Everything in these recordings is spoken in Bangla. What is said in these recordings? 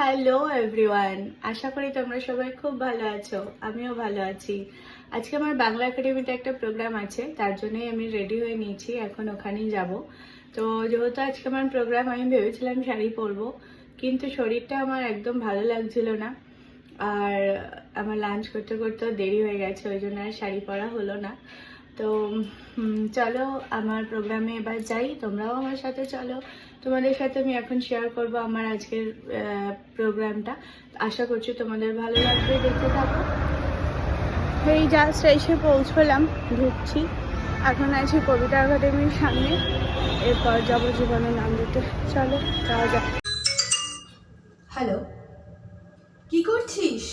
হ্যালো এভরিওয়ান আশা করি তোমরা সবাই খুব ভালো আছো। আমিও ভালো আছি। আজকে আমার বাংলা একাডেমিতে একটা প্রোগ্রাম আছে, তার জন্যই আমি রেডি হয়ে নিয়েছি, এখন ওখানেই যাব। তো যেহেতু আজকে আমার প্রোগ্রাম আমি ভেবেছিলাম শাড়ি পরবো, কিন্তু শরীরটা আমার একদম ভালো লাগছিল না। আর আমার লাঞ্চ করতে করতে দেরি হয়ে গেছে, ওই জন্য আর শাড়ি পরা হলো না। তো চলো আমার প্রোগ্রামে এবার যাই, তোমরাও আমার সাথে চলো। তোমাদের সাথে আমি এখন শেয়ার করব আমার আজকের প্রোগ্রামটা আশা করছি তোমাদের ভালো লাগবে, দেখতে থাকো। এই জাস্ট এসে পৌঁছলাম, ঢুকছি। এখন আছি কবিতা একাডেমির সামনে। এরপর যাব যাবজীবনের নাম দিতে। চলো, যাওয়া যাক। হ্যালো কি করছিস?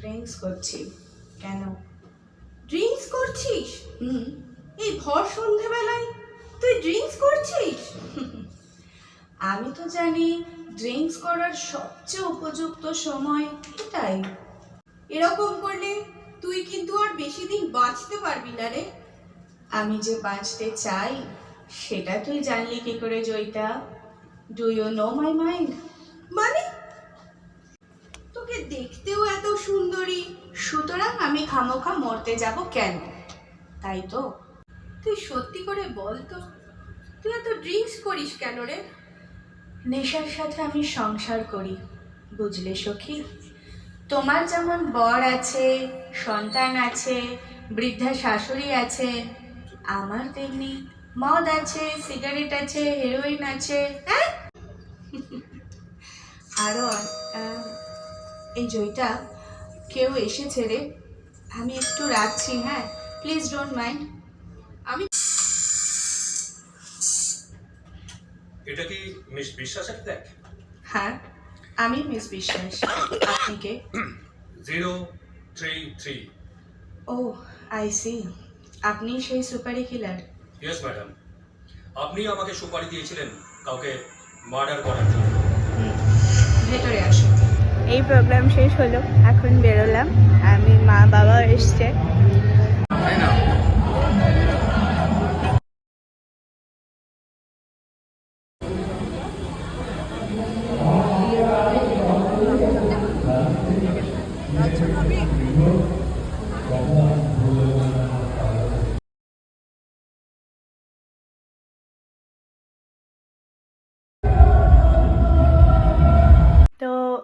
ড্রিঙ্কস করছি। কেন? করছিস? এই ভর সন্ধেবেলায় তুই ড্রিঙ্কস করছিস? আমি তো জানি ড্রিঙ্কস করার সবচেয়ে উপযুক্ত সময় এটাই। এরকম করলে তুই কিন্তু আর বেশি দিন বাঁচতে পারবি না রে। আমি যে বাঁচতে চাই, সেটা তুই জানলি কি করে, Joyita? Do you know my mind মানে? তোকে দেখতেও এত আমি খামোখা মরতে যাব কেন? তাই তো। তুই সত্যি করে বল তো, তুই এত ড্রিঙ্কস করিস কেন রে? নেশার সাথে আমি সংসার করি, বুঝলে সখী? তোমার যেমন বর আছে, সন্তান আছে, বৃদ্ধা শাশুড়ি আছে, আমার তেমনি মদ আছে, সিগারেট আছে হেরোইন আছে হ্যাঁ? আরও এই জয়টা কেউ এসেছে রে? আমি একটু রাখছি হ্যাঁ? প্লিজ ডোন্ট মাইন্ড আমি এটা কি মিস বিশ্বাসের দেখ? হ্যাঁ আমি মিস বিশ্বাস। আপনি কে? Zero three three. Oh I see আপনি সেই সুপারি কিলার। ইয়েস ম্যাডাম আপনি আমাকে সুপারি দিয়েছিলেন কাউকে মার্ডার করার জন্য। ভেতরে আসুন। এই প্রোগ্রাম শেষ হলো এখন বেরোলাম। আমি মা বাবা এসছে।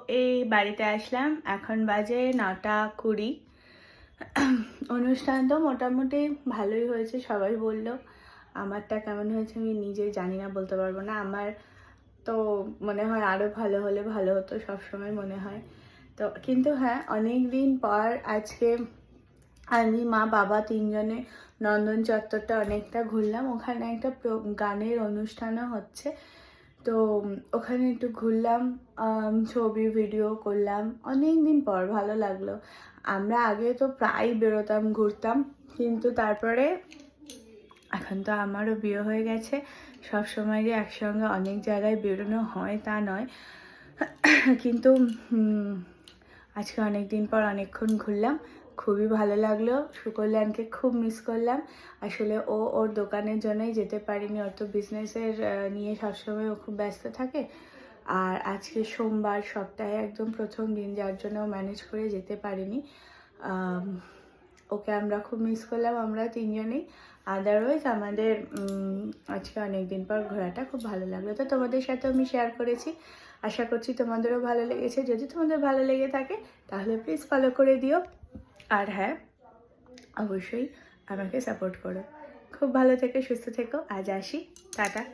এই বাড়িতে আসলাম। এখন বাজে নটা কুড়ি। অনুষ্ঠান তো মোটামুটি ভালোই হয়েছে, সবাই বলল। আমারটা কেমন হয়েছে আমি নিজে জানি না, বলতে পারব না। আমার তো মনে হয় আরও ভালো হলে ভালো হতো, সবসময় মনে হয়। তো কিন্তু হ্যাঁ অনেক দিন পর আজকে আমি, মা, বাবা তিনজনে নন্দন চত্বরটা অনেকটা ঘুরলাম। ওখানে একটা গানের অনুষ্ঠানও হচ্ছে। তো ওখানে একটু ঘুরলাম ছবি ভিডিও করলাম। অনেক দিন পর ভালো লাগল। আমরা আগে তো প্রায় বেরোতাম, ঘুরতাম, কিন্তু তারপরে এখন তো আমারও বিয়ে হয়ে গেছে। সব সময় যে একসঙ্গে অনেক জায়গায় বেরোনো হয় তা নয়। কিন্তু আজকে অনেক দিন পর অনেকক্ষণ ঘুরলাম। খুবই ভালো লাগল। সুকল্যাণকে খুব মিস করলাম। আসলে ও ওর দোকানের জন্যই যেতে পারিনি। ওর বিজনেসের নিয়ে সবসময় ও খুব ব্যস্ত থাকে। আর আজকে সোমবার সপ্তাহে একদম প্রথম দিন, যার জন্য ও ম্যানেজ করে যেতে পারিনি। ওকে আমরা খুব মিস করলাম, আমরা তিনজনেই। আদারওয়াইজ আমাদের আজকে অনেক দিন পর ঘোরাটা খুব ভালো লাগল। তো তোমাদের সাথে আমি শেয়ার করেছি। আশা করছি তোমাদেরও ভালো লেগেছে। যদি তোমাদের ভালো লেগে থাকে, তাহলে প্লিজ ফলো করে দিও। আর হ্যাঁ অবশ্যই আমাকে সাপোর্ট করো। খুব ভালো থেকো সুস্থ থেকো। আজ আসি। টাটা।